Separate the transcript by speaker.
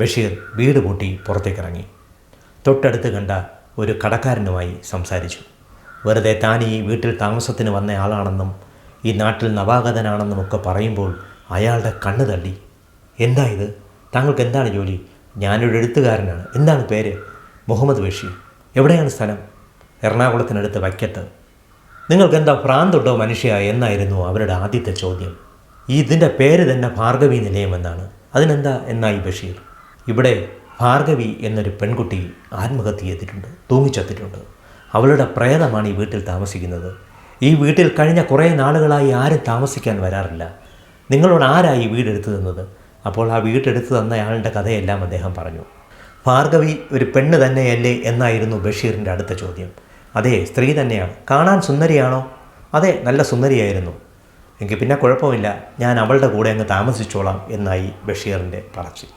Speaker 1: ബഷീർ വീട് പൂട്ടി പുറത്തേക്കിറങ്ങി. തൊട്ടടുത്ത് കണ്ട ഒരു കടക്കാരനുമായി സംസാരിച്ചു. വെറുതെ താൻ ഈ വീട്ടിൽ താമസത്തിന് വന്ന ആളാണെന്നും ഈ നാട്ടിൽ നവാഗതനാണെന്നും ഒക്കെ പറയുമ്പോൾ അയാളുടെ കണ്ണ് തള്ളി. എന്താ ഇത്? താങ്കൾക്ക് എന്താണ് ജോലി? ഞാനൊരു എഴുത്തുകാരനാണ്. എന്താണ് പേര്? മുഹമ്മദ് ബഷീർ. എവിടെയാണ് സ്ഥലം? എറണാകുളത്തിനടുത്ത് വയ്ക്കത്ത് നിങ്ങൾക്കെന്താ ഭ്രാന്തുണ്ടോ മനുഷ്യ? എന്നായിരുന്നു അവരുടെ ആദ്യത്തെ ചോദ്യം. ഇതിന്റെ പേര് തന്നെ ഭാർഗവി നിലയം എന്നാണ്. അതിനെന്താ എന്നായി ബഷീർ? ഇവിടെ ഭാർഗവി എന്നൊരു പെൺകുട്ടി ആത്മഹത്യ ചെയ്തിട്ടുണ്ട് തൂങ്ങിച്ചത്തിട്ടുണ്ട് അവളുടെ പ്രേതമാണ് ഈ വീട്ടിൽ താമസിക്കുന്നത്. ഈ വീട്ടിൽ കഴിഞ്ഞ കുറേ നാളുകളായി ആരും താമസിക്കാൻ വരാറില്ല. നിങ്ങളോട് ആരായി വീടെടുത്തു തന്നത്? അപ്പോൾ ആ വീടെടുത്തു തന്നയാളുടെ കഥയെല്ലാം അദ്ദേഹം പറഞ്ഞു. ഭാർഗവി ഒരു പെണ്ണ് തന്നെയല്ലേ എന്നായിരുന്നു ബഷീറിന്റെ അടുത്ത ചോദ്യം. അതെ സ്ത്രീ തന്നെയാണ്. കാണാൻ സുന്ദരിയാണോ? അതെ നല്ല സുന്ദരിയായിരുന്നു. എങ്കിൽ പിന്നെ കുഴപ്പമില്ല. ഞാൻ അവളുടെ കൂടെ അങ്ങ് താമസിച്ചോളാം എന്നായി ബഷീറിന്റെ പറച്ചിൽ.